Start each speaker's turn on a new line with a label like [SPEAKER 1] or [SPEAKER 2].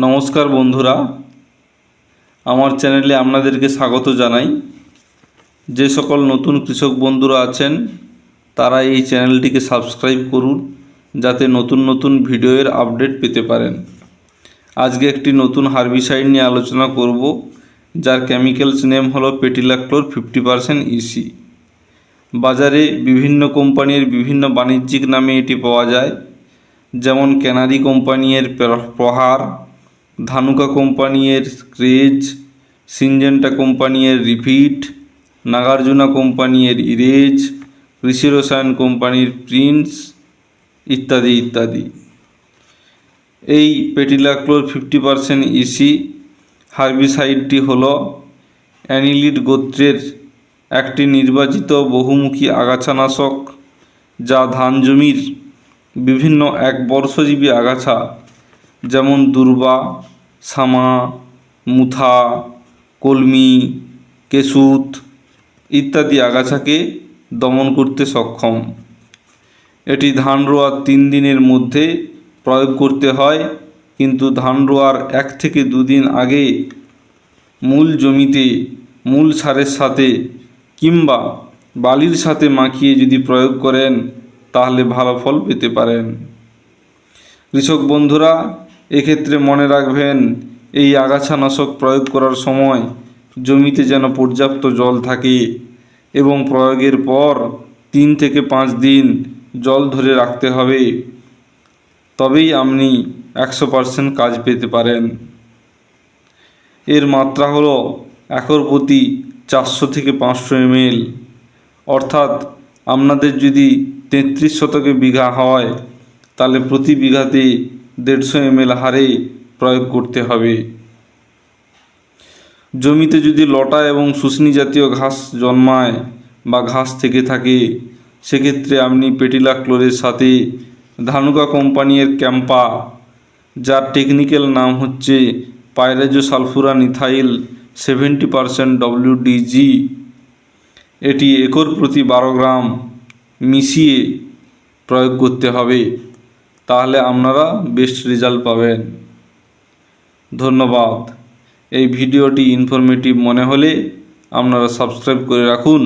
[SPEAKER 1] নমস্কার বন্ধুরা। আমার চ্যানেলে আপনাদেরকে স্বাগত জানাই। যে সকল নতুন কৃষক বন্ধুরা আছেন, তারা এই চ্যানেলটিকে সাবস্ক্রাইব করুন, যাতে নতুন নতুন ভিডিওর আপডেট পেতে পারেন। আজকে একটি নতুন হার্বিসাইড নিয়ে আলোচনা করব, যার কেমিক্যালস নেম হলো পেটিলাক্লোর ফিফটি পারসেন্ট ইসি বাজারে বিভিন্ন কোম্পানির বিভিন্ন বাণিজ্যিক নামে এটি পাওয়া যায়, যেমন ক্যানারি কোম্পানির প্র- প্রহার ধানুকা কোম্পানির ক্রেজ, সিনজেন্টা কোম্পানির রিপিট, নাগার্জুনা কোম্পানির ইরেজ কৃষি রসায়ন কোম্পানির প্রিন্স ইত্যাদি ইত্যাদি। এই পেটিলাক্লোর ফিফটি পারসেন্ট ইসি হার্বিসাইডটি হল অ্যানিলিড গোত্রের একটি নির্বাচিত বহুমুখী আগাছানাশক, যা ধান জমির বিভিন্ন এক বর্ষজীবী আগাছা যেমন দুর্বা, সামা, মুথা, কলমি কেশুত ইত্যাদি আগাছাকে দমন করতে সক্ষম। এটি ধান রোয়ার তিন দিনের মধ্যে প্রয়োগ করতে হয়, কিন্তু ধান রোয়ার এক থেকে দুদিন আগে মূল জমিতে মূল সারের সাথে কিংবা বালির সাথে মাখিয়ে যদি প্রয়োগ করেন, তাহলে ভালো ফল পেতে পারেন। কৃষক বন্ধুরা এক্ষেত্রে মনে রাখবেন, এই আগাছানাশক প্রয়োগ করার সময় জমিতে যেন পর্যাপ্ত জল থাকে এবং প্রয়োগের পর তিন থেকে পাঁচ দিন জল ধরে রাখতে হবে। তবেই আপনি একশো পারসেন্ট কাজ পেতে পারেন। এর মাত্রা হলো একর প্রতি চারশো থেকে পাঁচশো এমএল অর্থাৎ আপনাদের যদি তেত্রিশ শতকে বিঘা হয়, তাহলে প্রতি বিঘাতে দেড়শো এমএল হারে প্রয়োগ করতে হবে। জমিতে যদি লটা এবং শুষ্নি জাতীয় ঘাস জন্মায় বা ঘাস থেকে থাকে, সেক্ষেত্রে আপনি পেটিলা ক্লোরের সাথে ধানুকা কোম্পানির ক্যাম্পা, যার টেকনিক্যাল নাম হচ্ছে pyrazosulfuron ethyl seventy percent WDG এটি একর প্রতি বারো গ্রাম মিশিয়ে প্রয়োগ করতে হবে। তাহলে আপনারা বেস্ট রেজাল্ট পাবেন। ধন্যবাদ। এই ভিডিওটি ইনফরমেটিভ মনে হলে আপনারা সাবস্ক্রাইব করে রাখুন।